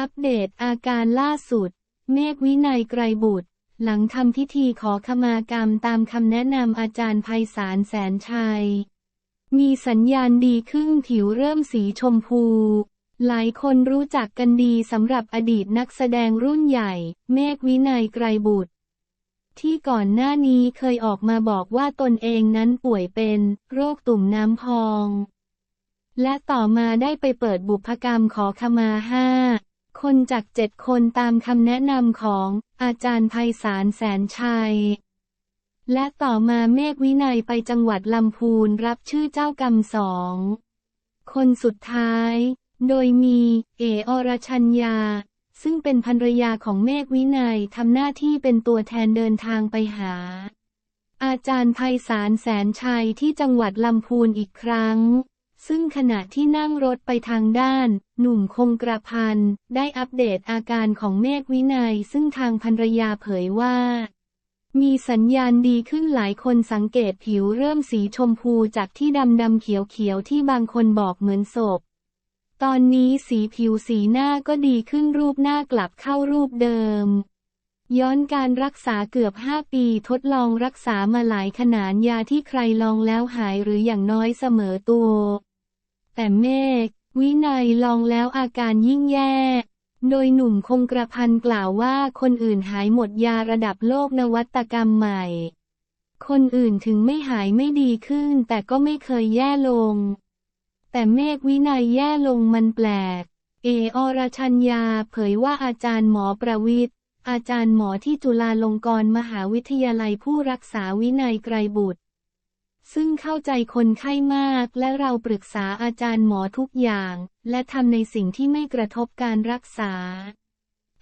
อัปเดตอาการล่าสุด เมฆวินัยไกรบุตร หลังทำพิธีขอขมากรรมตามคำแนะนำอาจารย์ไพศาลแสนชัย มีสัญญาณดีขึ้นผิวเริ่มสีชมพู หลายคนรู้จักกันดีสำหรับอดีตนักแสดงรุ่นใหญ่ เมฆวินัยไกรบุตร ที่ก่อนหน้านี้เคยออกมาบอกว่าตนเองนั้นป่วยเป็นโรคตุ่มน้ำพอง และต่อมาได้ไปเปิดบุพกรรมขอขมาห้า คนจากเจ็ดคนตามคำแนะนำของอาจารย์ไพศาลแสนชัย และต่อมาเมฆวินัยไปจังหวัดลำพูนรับชื่อเจ้ากรรมสอง คนสุดท้าย โดยมี เออรชัญญา ซึ่งเป็นภรรยาของเมฆวินัยทำหน้าที่เป็นตัวแทนเดินทางไปหา อาจารย์ไพศาลแสนชัยที่จังหวัดลำพูนอีกครั้ง ซึ่งขณะที่นั่งรถไปทางด้าน หนุ่มคงกระพัน ได้อัปเดตอาการของเมฆวินัย ซึ่งทางภรรยาเผยว่า มีสัญญาณดีขึ้นหลายคนสังเกตผิวเริ่มสีชมพูจากที่ดำดำเขียวเขียวที่บางคนบอกเหมือนศพ ตอนนี้สีผิวสีหน้าก็ดีขึ้นรูปหน้ากลับเข้ารูปเดิมย้อนการรักษาเกือบ 5 ปีทดลองรักษามาหลายขนานยาที่ใครลองแล้วหายหรืออย่างน้อยเสมอตัว แต่เมฆวินัยลองแล้วอาการยิ่งแย่ โดยหนุ่มคงกระพันกล่าวว่าคนอื่นหายหมดยาระดับโลกนวัตกรรมใหม่ คนอื่นถึงไม่หายไม่ดีขึ้นแต่ก็ไม่เคยแย่ลง แต่เมฆวินัยแย่ลงมันแปลก เออรชัญญาเผยว่าอาจารย์หมอประวิทย์อาจารย์หมอที่จุฬาลงกรณ์มหาวิทยาลัยผู้รักษาวินัยไกรบุตร ซึ่งเข้าใจคนไข้มาก และเราปรึกษาอาจารย์หมอทุกอย่าง และทำในสิ่งที่ไม่กระทบการรักษา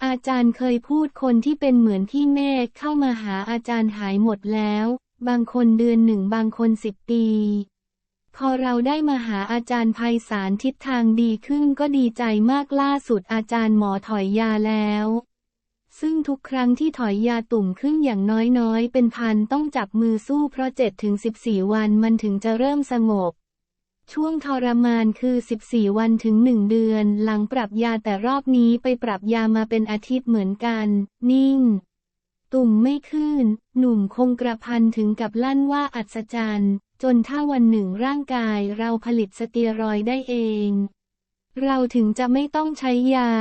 อาจารย์เคยพูดคนที่เป็นเหมือนพี่เมฆเข้ามาหาอาจารย์หายหมดแล้ว บางคนเดือนหนึ่งบางคนสิบปี พอเราได้มาหาอาจารย์ไพศาลทิศทางดีขึ้นก็ดีใจมากล่าสุดอาจารย์หมอถอยยาแล้ว ซึ่งทุกครั้งที่ถอยยาตุ่มขึ้นอย่างน้อยๆ เป็นพันต้องจับมือสู้เพราะ7ถึง14 วันมันถึงจะเริ่มสงบ ช่วงทรมานคือ 14 วันถึง 1 เดือน หลังปรับยาแต่รอบนี้ไปปรับยามาเป็นอาทิตย์เหมือนกัน นิ่ง ตุ่มไม่ขึ้น หนุ่มคงกระพันถึงกับลั่นว่าอัศจรรย์ จนถ้าวันหนึ่งร่างกายเราผลิตสเตียรอยได้เอง เราถึงจะไม่ต้องใช้ยา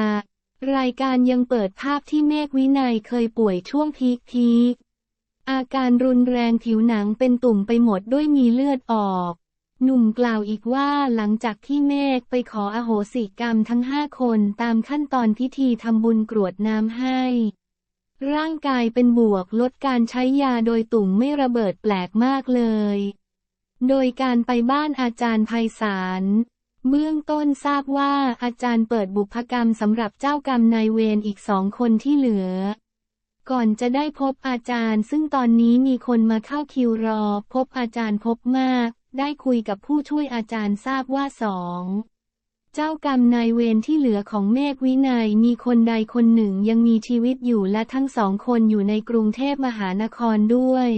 รายการยังเปิดภาพที่เมฆวินัยเคยป่วยช่วงพีคพีคอาการรุนแรงผิวหนังเป็นตุ่มไปหมดด้วยมีเลือดออก หนุ่มกล่าวอีกว่าหลังจากที่เมฆไปขออโหสิกรรมทั้งห้าคนตามขั้นตอนพิธีทำบุญกรวดน้ำให้ ร่างกายเป็นบวกลดการใช้ยาโดยตุ่มไม่ระเบิดแปลกมากเลย โดยการไปบ้านอาจารย์ไพศาล เบื้องต้นทราบว่าอาจารย์เปิดบุพกรรมสำหรับเจ้ากรรมนายเวรอีกสองคนที่เหลือ ก่อนจะได้พบอาจารย์ ซึ่งตอนนี้มีคนมาเข้าคิวรอ พบอาจารย์พบมาก ได้คุยกับผู้ช่วยอาจารย์ทราบว่าสองเจ้ากรรมนายเวรที่เหลือของเมฆวินัยมีคนใดคนหนึ่งยังมีชีวิตอยู่และทั้งสองคนอยู่ในกรุงเทพมหานครด้วย